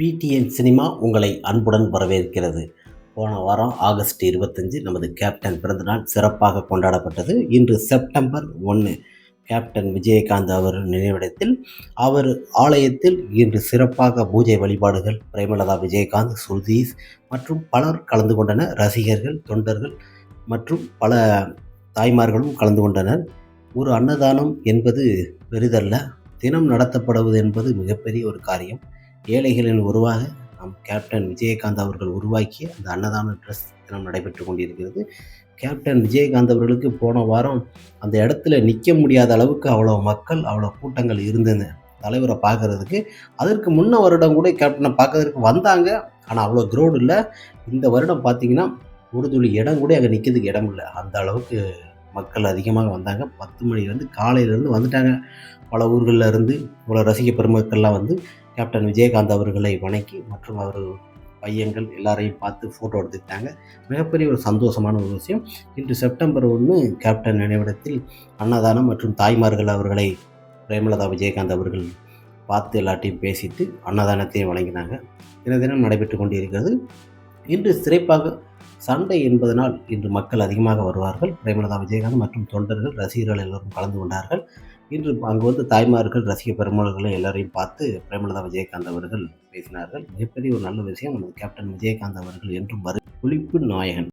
PTN cinema உங்களை அன்புடன் வரவேற்கிறது. போன வாரம் ஆகஸ்ட் இருபத்தஞ்சு நமது கேப்டன் பிறந்தநாள் சிறப்பாக கொண்டாடப்பட்டது. இன்று செப்டம்பர் ஒன்று கேப்டன் விஜயகாந்த் அவர் நினைவிடத்தில் அவர் ஆலயத்தில் இன்று சிறப்பாக பூஜை வழிபாடுகள் பிரேமலதா விஜயகாந்த் சுதீஷ் மற்றும் பலர் கலந்து கொண்டனர். ரசிகர்கள் தொண்டர்கள் மற்றும் பல தாய்மார்களும் கலந்து கொண்டனர். ஒரு அன்னதானம் என்பது பெரிதல்ல. தினம் நடத்தப்படுவது என்பது மிகப்பெரிய ஒரு காரியம். ஏழைகளின் உருவாக நம் கேப்டன் விஜயகாந்த் அவர்கள் உருவாக்கிய அந்த அன்னதான ட்ரெஸ் தினம் நடைபெற்று கொண்டிருக்கிறது. கேப்டன் விஜயகாந்த் அவர்களுக்கு போன வாரம் அந்த இடத்துல நிற்க முடியாத அளவுக்கு அவ்வளோ மக்கள் அவ்வளோ கூட்டங்கள் இருந்தது தலைவரை பார்க்கறதுக்கு அதற்கு முன்ன வருடம் கூட கேப்டனை பார்க்கறதுக்கு வந்தாங்க. ஆனால் அவ்வளோ க்ரௌடு இல்லை. இந்த வருடம் பார்த்திங்கன்னா ஒரு துளி இடம் கூட அங்கே நிற்கிறதுக்கு இடம் இல்லை. அந்த அளவுக்கு மக்கள் அதிகமாக வந்தாங்க. பத்து மணிலேருந்து காலையிலேருந்து வந்துட்டாங்க. பல ஊர்களில் இருந்து இவ்வளோ ரசிக பெருமக்கள்லாம் வந்து கேப்டன் விஜயகாந்த் அவர்களை வணங்கி மற்றும் அவர் பையன்கள் எல்லாரையும் பார்த்து ஃபோட்டோ எடுத்துக்கிட்டாங்க. மிகப்பெரிய ஒரு சந்தோஷமான ஒரு விஷயம். இன்று செப்டம்பர் ஒன்று கேப்டன் நினைவிடத்தில் அன்னதானம் மற்றும் தாய்மார்கள் அவர்களை பிரேமலதா விஜயகாந்த் அவர்கள் பார்த்து எல்லாட்டையும் பேசிட்டு அன்னதானத்தையும் வழங்கினாங்க. தின தினம் நடைபெற்று கொண்டிருக்கிறது. இன்று சிறப்பாக சண்டை என்பதனால் இன்று மக்கள் அதிகமாக வருவார்கள். பிரேமலதா விஜயகாந்த் மற்றும் தொண்டர்கள் ரசிகர்கள் எல்லோரும் கலந்து கொண்டார்கள். இன்று அங்கு வந்து தாய்மார்கள் ரசிக பெருமாள்களை எல்லாரையும் பார்த்து பிரேமலதா விஜயகாந்த் அவர்கள் பேசினார்கள். மிகப்பெரிய ஒரு நல்ல விஷயம் நமது கேப்டன் விஜயகாந்த் அவர்கள் என்றும் வரு ஒழிப்பு நாயகன்.